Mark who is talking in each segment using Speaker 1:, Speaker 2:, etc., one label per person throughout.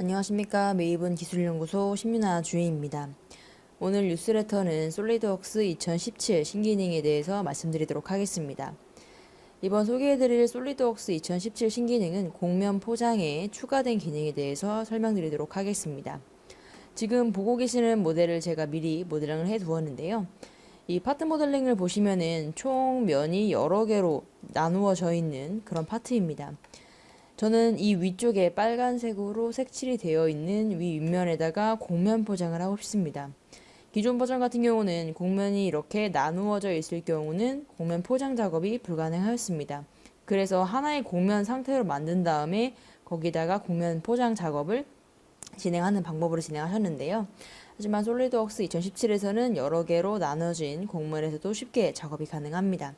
Speaker 1: 안녕하십니까. 메이븐 기술연구소 신민아 주임입니다. 오늘 뉴스레터는 솔리드웍스 2017 신기능에 대해서 말씀드리도록 하겠습니다. 이번 소개해드릴 솔리드웍스 2017 신기능은 공면 포장에 추가된 기능에 대해서 설명드리도록 하겠습니다. 지금 보고 계시는 모델을 제가 미리 모델링을 해 두었는데요. 이 파트 모델링을 보시면은 총 면이 여러 개로 나누어져 있는 그런 파트입니다. 저는 이 위쪽에 빨간색으로 색칠이 되어 있는 위 윗면에다가 곡면 포장을 하고 싶습니다. 기존 버전 같은 경우는 곡면이 이렇게 나누어져 있을 경우는 곡면 포장 작업이 불가능하였습니다. 그래서 하나의 곡면 상태로 만든 다음에 거기다가 곡면 포장 작업을 진행하는 방법으로 진행하셨는데요. 하지만 솔리드웍스 2017에서는 여러 개로 나눠진 곡면에서도 쉽게 작업이 가능합니다.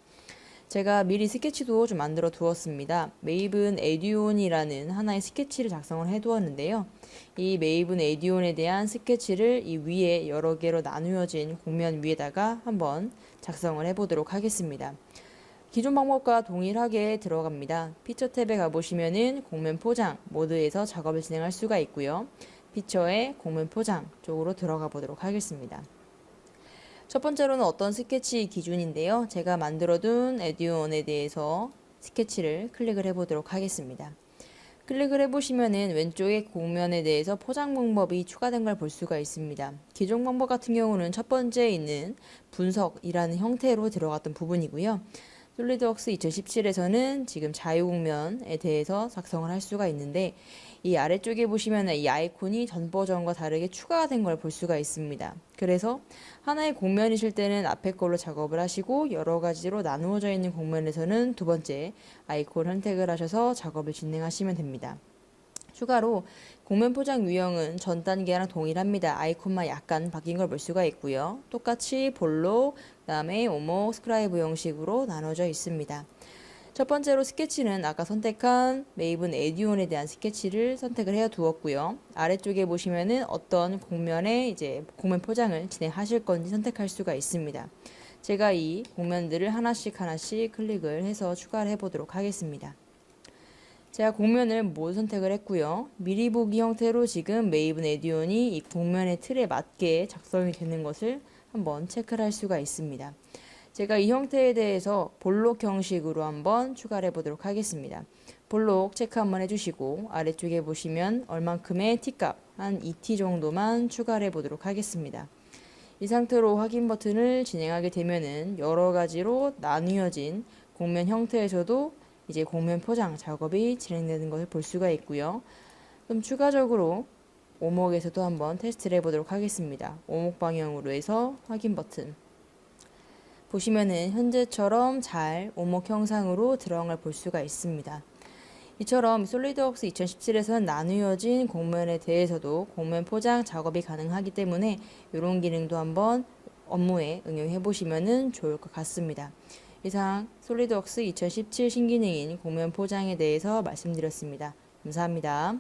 Speaker 1: 제가 미리 스케치도 좀 만들어 두었습니다. 메이븐 에듀온이라는 하나의 스케치를 작성을 해 두었는데요. 이 메이븐 에듀온에 대한 스케치를 이 위에 여러 개로 나누어진 곡면 위에다가 한번 작성을 해 보도록 하겠습니다. 기존 방법과 동일하게 들어갑니다. 피처 탭에 가보시면은 곡면 포장 모드에서 작업을 진행할 수가 있고요. 피처의 곡면 포장 쪽으로 들어가 보도록 하겠습니다. 첫 번째로는 어떤 스케치 기준인데요. 제가 만들어둔 에듀온에 대해서 스케치를 클릭을 해보도록 하겠습니다. 클릭을 해보시면은 왼쪽에 곡면에 대해서 포장 방법이 추가된 걸 볼 수가 있습니다. 기존 방법 같은 경우는 첫 번째에 있는 분석이라는 형태로 들어갔던 부분이고요. 솔리드웍스 2017에서는 지금 자유곡면에 대해서 작성을 할 수가 있는데 이 아래쪽에 보시면 이 아이콘이 전 버전과 다르게 추가가 된 걸 볼 수가 있습니다. 그래서 하나의 곡면이실 때는 앞에 걸로 작업을 하시고 여러 가지로 나누어져 있는 곡면에서는 두 번째 아이콘 선택을 하셔서 작업을 진행하시면 됩니다. 추가로 곡면 포장 유형은 전 단계랑 동일합니다. 아이콘만 약간 바뀐 걸 볼 수가 있고요. 똑같이 볼록, 그다음에 오목, 스크라이브 형식으로 나눠져 있습니다. 첫 번째로 스케치는 아까 선택한 메이븐 에듀온에 대한 스케치를 선택을 해 두었고요. 아래쪽에 보시면은 어떤 곡면에 이제 곡면 포장을 진행하실 건지 선택할 수가 있습니다. 제가 이 곡면들을 하나씩 하나씩 클릭을 해서 추가를 해 보도록 하겠습니다. 제가 곡면을 모두 선택을 했고요. 미리 보기 형태로 지금 메이븐 에디온이 이 곡면의 틀에 맞게 작성이 되는 것을 한번 체크를 할 수가 있습니다. 제가 이 형태에 대해서 볼록 형식으로 한번 추가를 해보도록 하겠습니다. 볼록 체크 한번 해주시고 아래쪽에 보시면 얼만큼의 T값 한 2T 정도만 추가를 해보도록 하겠습니다. 이 상태로 확인 버튼을 진행하게 되면은 여러 가지로 나뉘어진 곡면 형태에서도 이제 곡면 포장 작업이 진행되는 것을 볼 수가 있고요. 그럼 추가적으로 오목에서도 한번 테스트를 해보도록 하겠습니다. 오목 방향으로 해서 확인 버튼 보시면은 현재처럼 잘 오목 형상으로 들어간 걸 볼 수가 있습니다. 이처럼 솔리드웍스 2017에서는 나누어진 곡면에 대해서도 곡면 포장 작업이 가능하기 때문에 이런 기능도 한번 업무에 응용해 보시면 좋을 것 같습니다. 이상 솔리드웍스 2017 신기능인 곡면 포장에 대해서 말씀드렸습니다. 감사합니다.